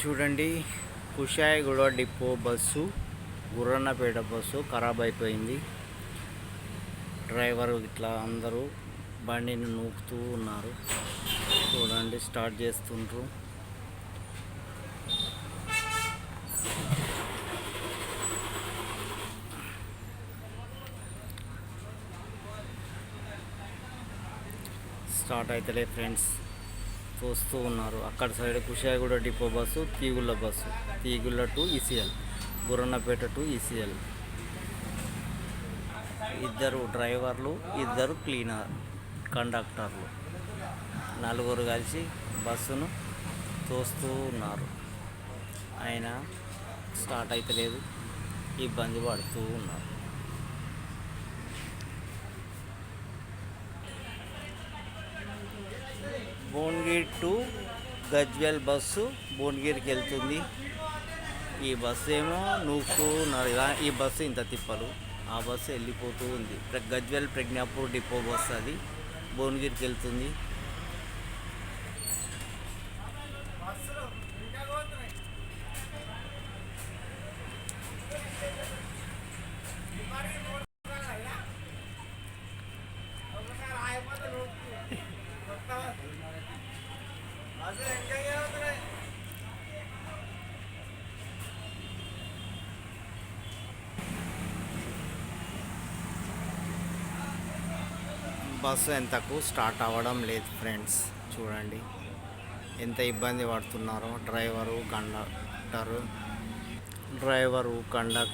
చూడండి Kushaiguda depot bus Gurrannapeta bus ఖరాబ్ అయిపోయింది. డ్రైవర్ ఇట్లా అందరూ బండిని నూకుతూ ఉన్నారు. చూడండి స్టార్ట్ చేస్తుండ్రు. స్టార్ట్ అవుతలే ఫ్రెండ్స్. చూస్తూ ఉన్నారు. అక్కడ side Kushaiguda depot bus Teegulla bus. Teegulla to ECL. Burrannapeta to ECL. ఇద్దరు డ్రైవర్లు ఇద్దరు క్లీనర్ కండక్టర్లు. నలుగురు కలిసి బస్సును తోస్తూ ఉన్నారు. ఆయన స్టార్ట్ అవుతలేదు ఇబ్బంది పడుతూ ఉన్నారు. భువనగిరి టు గజ్వెల్ బస్సు భువనగిరికి వెళ్తుంది. ఈ బస్సు ఏమో నూకు ఈ బస్సు ఇంత తిప్పలు. ఆ బస్సు వెళ్ళిపోతూ ఉంది. ప్ర- గజ్వెల్ ప్రజ్ఞాపూర్ డిపో బస్సు అది. భువనగిరికి వెళ్తుంది. బస్సు ఎంతకు స్టార్ట్ అవ్వడం లేదు ఫ్రెండ్స్. చూడండి. ఎంత ఇబ్బంది పడుతున్నారో డ్రైవరు కండక్టరు. Driver conductor